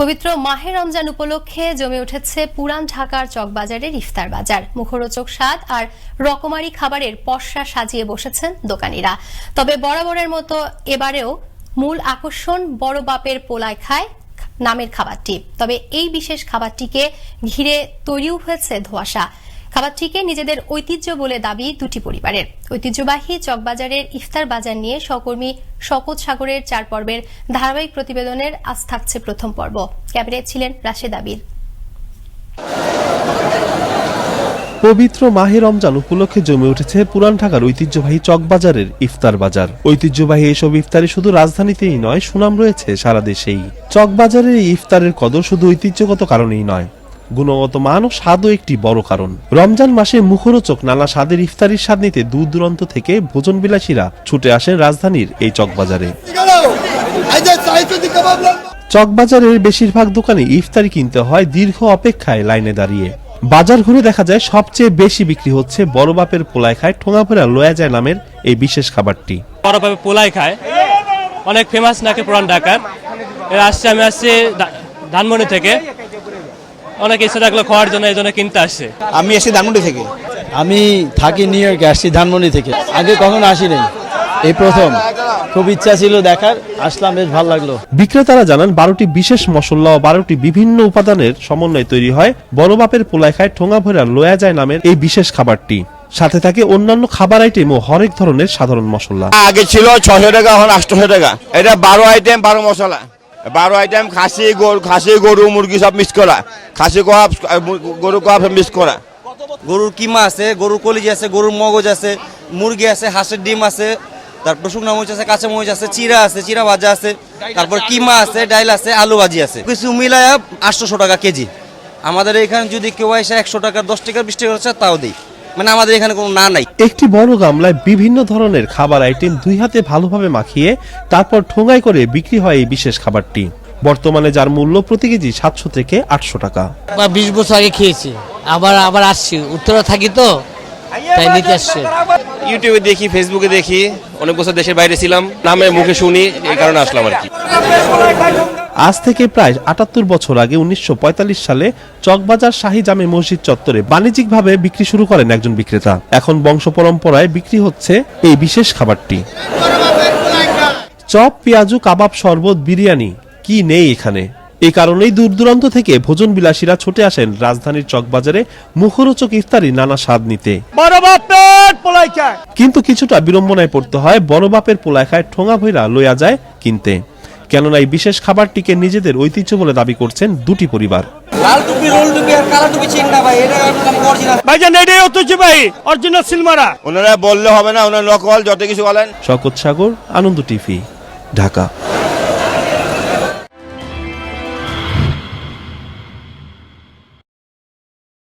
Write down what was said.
পবিত্র মাহে রমজান উপলক্ষে জমে উঠেছে পুরান ঢাকার চকবাজারের ইফতার বাজার। মুখরোচক স্বাদ আর রকমারি খাবারের পশরা সাজিয়ে বসেছেন দোকানিরা। তবে বরাবরের মতো এবারেও মূল আকর্ষণ বড় বাপের পোলায় খায় নামের খাবারটি। তবে এই বিশেষ খাবারটিকে ঘিরে তৈরিও হয়েছে ধোঁয়াশা। খাবারটিকে নিজেদের ঐতিহ্য বলে দাবি দুটি পরিবারের। ঐতিহ্যবাহী চকবাজারের ইফতার বাজার নিয়ে সহকর্মী শপথ সাগরের চার পর্বের ধারাবাহিক প্রতিবেদনের আজ থাকছে প্রথম পর্ব। ক্যামেরায় ছিলেন রাশেদ আবির। পবিত্র মাহে রমজান উপলক্ষে জমে উঠেছে পুরান ঢাকার ঐতিহ্যবাহী চকবাজারের ইফতার বাজার। ঐতিহ্যবাহী এসব ইফতারে শুধু রাজধানীতেই নয়, সুনাম রয়েছে সারা দেশেই। চকবাজারের ইফতারের কদর শুধু ঐতিহ্যগত কারণেই নয় গুণগত মান ও স্বাদও একটি বড় কারণ। রমজান মাসে মুখরোচক নানা স্বাদের ইফতারির স্বাদ নিতে দূর দূরান্ত থেকে ভোজন বিলাসীরা ছুটে আসেন রাজধানীর এই চকবাজারে। চকবাজারের বেশিরভাগ দোকানে ইফতারি কিনতে হয় দীর্ঘ অপেক্ষায় লাইনে দাঁড়িয়ে। বাজার ঘুরে দেখা যায় সবচেয়ে বেশি বিক্রি হচ্ছে বড় বাপের পোলায় খায় ঠোঙাফেরা লয়া যায় নামের এই বিশেষ খাবারটি। বড়ভাবে পোলাই খায়। অনেক ফেমাস নাকি পুরান ঢাকার। আসছে, আমি আসছি ধানমন্ডি থেকে। অনেক ইচ্ছা থাকল খাওয়ার জন্য এই জন্য কিনতে আসছে। আমি এসে ধানমন্ডি থেকে। আমি থাকি নিউ ইয়র্কে আসছি ধানমন্ডি থেকে। আগে কখনো আসি নাই। এই প্রথম। খুব ইচ্ছা ছিল দেখার। আসলাম বেশ ভালো লাগল। বিক্রেতারা জানান বারোটি বিশেষ মশলা ও বারোটি বিভিন্ন উপাদানের সমন্বয়ে তৈরি হয়। বড় বাপের পোলায় খায় ঠোঙা ভরা লোয়া যায় নামের এই বিশেষ খাবারটি। সাথে থাকে অন্যান্য খাবার আইটেম ও হরেক ধরনের সাধারণ মশলা। আগে ছিল ছশো টাকা এখন আটশো টাকা। এটা বারো আইটেম বারো মশলা। বারো আইটেম খাসি, গরু খাসি, গরু, মুরগি সব মিক্স করা। খাসি কবাব গরু সব মিক্স করা। গরুর কিমা আছে, গরুর কলিজি আছে, গরুর মগজ আছে, মুরগি আছে, হাঁসের ডিম আছে, তারপর শুকনো মরিচ আছে, কাঁচা মরিচ আছে, চিরা আছে, চিরা ভাজা আছে, তারপর কিমা আছে, ডাইল আছে, আলু ভাজি আছে। কিছু মিলায় আটশোশো টাকা কেজি। আমাদের এখানে যদি কেউ এসে একশো টাকা, দশ টাকা, বিশ টাকা, তাও দিই। মানে আমাদের এখানে কোনো না নাই। একটি বড় গামলায় বিভিন্ন ধরনের খাবার আইটেম দুই হাতে ভালোভাবে মাখিয়ে তারপর ঠোঙায় করে বিক্রি হয় এই বিশেষ খাবারটি। বর্তমানে যার মূল্য প্রতি কেজি সাতশো থেকে আটশো টাকা। বা বিশ বছর আগে খেয়েছি। আবার আবার আসছি। উত্তরা থাকি তো তাই নিতে আসছে। ইউটিউবে দেখি ফেসবুকে দেখি অনেক বছর দেশের বাইরে ছিলাম। নামে মুখে শুনি এই কারণে আসলাম আর কি। আজ থেকে প্রায় আটাত্তর বছর আগে উনিশশো পঁয়তাল্লিশ সালে চকবাজার শাহী জামে মসজিদ চত্বরে বাণিজ্যিকভাবে বিক্রি শুরু করেন একজন বিক্রেতা। এখন বংশ পরম্পরায় বিক্রি হচ্ছে এই বিশেষ খাবারটি। চপ, পেঁয়াজু, কাবাব, শরবত, বিরিয়ানি, কি নেই এখানে? এ কারণেই দূর দূরান্ত থেকে ভোজন বিলাসীরা ছুটে আসেন রাজধানীর চকবাজারে মুখরোচক ইফতারি নানা স্বাদ নিতে। কিন্তু কিছুটা বিড়ম্বনায় পড়তে হয় বড় বাপের পোলায় খায় ঠোঙা ভৈরা লইয়া যায় কিনতে। কেননা এই বিশেষ খাবারটিকে নিজেদের ঐতিহ্য বলে দাবি করছেন দুটি পরিবার। লাল টুপি রোল টুপি আর কালো টুপি চিন ভাই এটা অরিজিনাল ভাইজান এটাই ঐতিহ্যবাহী অরিজিনাল সিলমারা। ওনারা বললে হবে না ওনারা নকল যত কিছু বলেন। শকত সাগর আনন্দ টিভি ঢাকা।